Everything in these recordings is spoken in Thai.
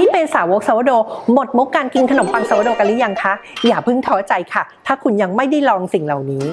ที่เป็นสาวกซาวโดหมดมุกการกินขนมปังซาวโดกันหรือยังคะ อย่าเพิ่งท้อใจค่ะ ถ้าคุณยังไม่ได้ลองสิ่งเหล่านี้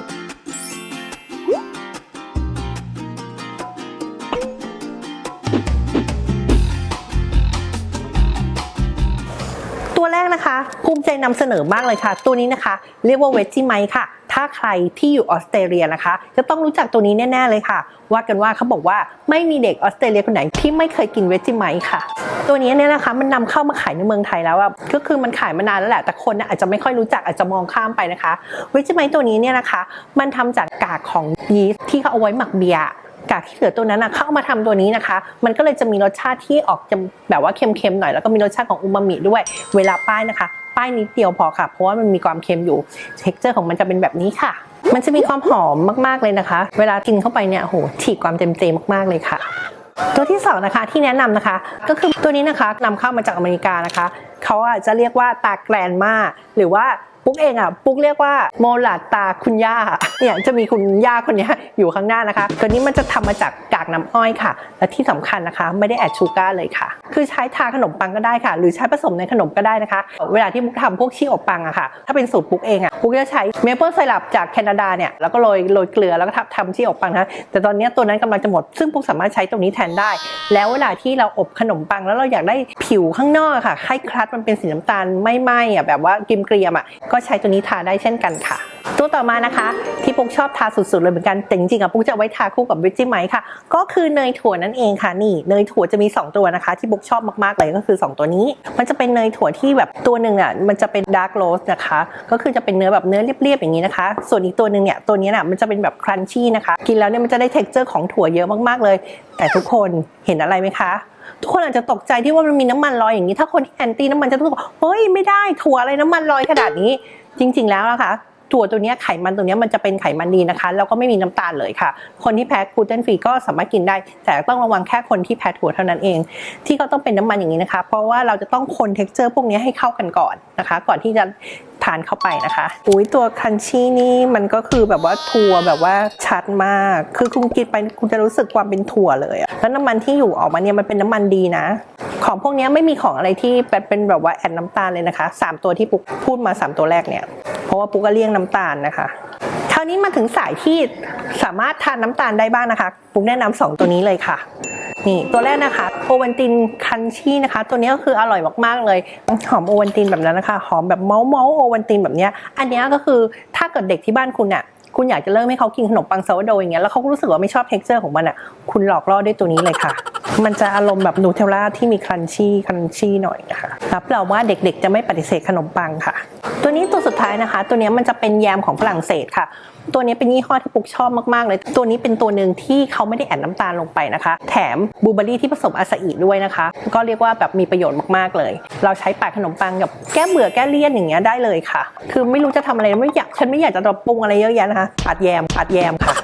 ตัวแรกนะคะ ภูมิใจนำเสนอมากเลยค่ะ ตัวนี้นะคะ เรียกว่าเวจิไมค่ะ ถ้าใครที่อยู่ออสเตรเลียนะคะ จะต้องรู้จักตัวนี้แน่ ๆ เลยค่ะ ว่ากันว่าเขาบอกว่าไม่มีเด็กออสเตรเลียคนไหนที่ไม่เคยกินเวจิไมค่ะ ตัวนี้เนี่ยนะคะมันนำเข้ามาขายในเมืองไทยแล้วอะก็คือมันขายมานานแล้วแหละแต่คนนะอาจจะไม่ค่อยรู้จักอาจจะมองข้ามไปนะคะเวจิไมตัวนี้เนี่ยนะคะ มันทำจากกากของยีสต์ที่เขาเอาไว้หมักเบียร์กากที่เหลือตัวนั้นนะเข้ามาทำตัวนี้นะคะ มันก็เลยจะมีรสชาติที่ออกจะแบบว่าเค็มๆหน่อยแล้วก็มีรสชาติของอูมามิด้วย เวลาป้ายนะคะ ป้ายนิดเดียวพอค่ะ เพราะว่ามันมีความเค็มอยู่เท็กเจอร์ของมันจะเป็นแบบนี้ค่ะ มันจะมีความหอมมากๆเลยนะคะ เวลากินเข้าไปเนี่ยโอ้โหฉีกความเต็มเจมากๆเลยค่ะ ตัวที่สองนะคะที่แนะนำนะคะ ก็คือตัวนี้นะคะนำเข้ามาจากอเมริกานะคะ เขาอะจะเรียกว่าตาแกรนมาหรือว่าปุ๊กเองอะปุ๊กเรียกว่าโมลาตาคุณย่าเนี่ยจะมีคุณย่าคนนี้อยู่ข้างหน้านะคะ ตัวนี้มันจะทำมาจากกากน้ำอ้อยค่ะ และที่สำคัญนะคะ ไม่ได้แอดชูการ์เลยค่ะ คือใช้ทาขนมปังก็ได้ค่ะ หรือใช้ผสมในขนมก็ได้นะคะ เวลาที่ปุ๊กทำพวกชีอบปังอะค่ะ ถ้าเป็นสูตรปุ๊กเองอะปุ๊กจะใช้เมเปิลไซรัปจากแคนาดาเนี่ยแล้วก็โรยโรยเกลือแล้วก็ทำชีอบปังนะแต่ตอนนี้ตัวนั้นกำลังจะหมดซึ่งปุ๊กสามารถใช้ตรงนี้แทนได้ แล้วเวลาที่เราอบขนมปังแล้วเราอยากได้ผิวข้างนอกค่ะให้คลัดมันเป็นสีน้ำตาลไม่ไหม้อะแบบว่ากริมเกรียมๆอะก็ใช้ตัวนี้ทาได้เช่นกันค่ะ ตัวต่อมานะคะ ที่ปุ๊กชอบทาสุดๆเลยเหมือนกันแต่จริงๆอะปุ๊กจะไว้ทาคู่กับวิจิไมค่ะ ก็คือเนยถั่วนั่นเองค่ะนี่เนยถั่วจะมี 2 ตัวนะคะ ที่ปุ๊กชอบมากๆเลยก็คือ 2 ตัวนี้ มันจะเป็นเนยถั่วที่แบบตัวหนึ่งอะมันจะเป็นดาร์กโรสนะคะก็คือจะเป็นเนื้อแบบเนื้อเรียบๆอย่างนี้นะคะ ส่วนอีกตัวหนึ่งเนี่ยตัวนี้น่ะมันจะเป็นแบบครันชี่นะคะกินแล้วเนี่ยมันจะได้เท็กเจอร์ของถั่วเยอะมากๆเลย แต่ทุกคนเห็นอะไรไหมคะ ทุกคนอาจจะตกใจที่ว่ามันมีน้ำมันลอยอย่างนี้ ถ้าคนที่แอนตี้น้ำมันจะรู้สึกว่าเฮ้ยไม่ได้ถั่วอะไรน้ำมันลอยขนาดนี้ จริง ๆ แล้วนะคะ ถั่วตัวนี้ไขมันตัวนี้มันจะเป็นไขมันดีนะคะ แล้วก็ไม่มีน้ำตาลเลยค่ะ คนที่แพ้กลูเตนฟรีก็สามารถกินได้ แต่ต้องระวังแค่คนที่แพ้ถั่วเท่านั้นเอง ที่เขาต้องเป็นน้ำมันอย่างนี้นะคะ เพราะว่าเราจะต้องคนเท็กเจอร์พวกนี้ให้เข้ากันก่อนนะคะ ก่อนที่จะทานเข้าไปนะคะอุ้ยตัวคันชี่นี่มันก็คือแบบว่าถั่วแบบว่าชัดมาก คือคุณกินไปคุณจะรู้สึกความเป็นถั่วเลยอะแล้วน้ำมันที่อยู่ออกมาเนี่ยมันเป็นน้ำมันดีนะ ของพวกนี้ไม่มีของอะไรที่เป็นแบบว่าแอดน้ำตาลเลยนะคะสามตัวที่ปุ๊กพูดมาสามตัวแรกเนี่ย ราะว่าปุ๊กก็เลี่ยงน้ำตาลนะคะคราวนี้มาถึงสายที่สามารถทานน้ำตาลได้บ้างนะคะปุ๊กแนะนำสองตัวนี้เลยค่ะนี่ตัวแรกนะคะโอวันตินคันชี่นะคะ ตัวนี้ก็คืออร่อยมากๆเลยหอมโอวันตินแบบนั้นนะคะ หอมแบบเมาส์เมาส์โอวันตินแบบเนี้ยอันเนี้ยก็คือถ้าเกิดเด็กที่บ้านคุณเนี่ยคุณอยากจะเริ่มให้เขากินขนมปังซาวโดอย่างเงี้ยแล้วเขารู้สึกว่าไม่ชอบเท็กเจอร์ของมันอะคุณหลอกล่อด้วยตัวนี้เลยค่ะ มันจะอารมณ์แบบนูเทลล่าที่มีครันชี่ครันชี่หน่อยนะคะรับรองว่าเด็กๆ จะไม่ปฏิเสธขนมปังค่ะ ตัวนี้ตัวสุดท้ายนะคะ ตัวนี้มันจะเป็นแยมของฝรั่งเศสค่ะ ตัวนี้เป็นยี่ห้อที่ปุ๊กชอบมากๆเลย ตัวนี้เป็นตัวหนึ่งที่เขาไม่ได้แอดน้ำตาลลงไปนะคะ แถมบลูเบอรี่ที่ผสมอาซาอิด้วยนะคะ ก็เรียกว่าแบบมีประโยชน์มากๆเลย เราใช้ปากขนมปังกับแก้เบื่อแก้เลี่ยนอย่างเงี้ยได้เลยค่ะ คือไม่รู้จะทำอะไรไม่อยากฉันไม่อยากจะปรุงอะไรเยอะแยะนะคะอัดแยมอัดแยมค่ะ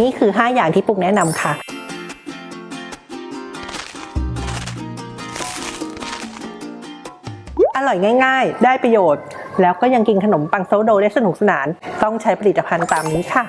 นี่คือ 5 อย่างที่ปุ๊กแนะนำค่ะ อร่อยง่าย ๆ ได้ประโยชน์ แล้วก็ยังกินขนมปังโซโดได้สนุกสนาน ต้องใช้ผลิตภัณฑ์ตามนี้ค่ะ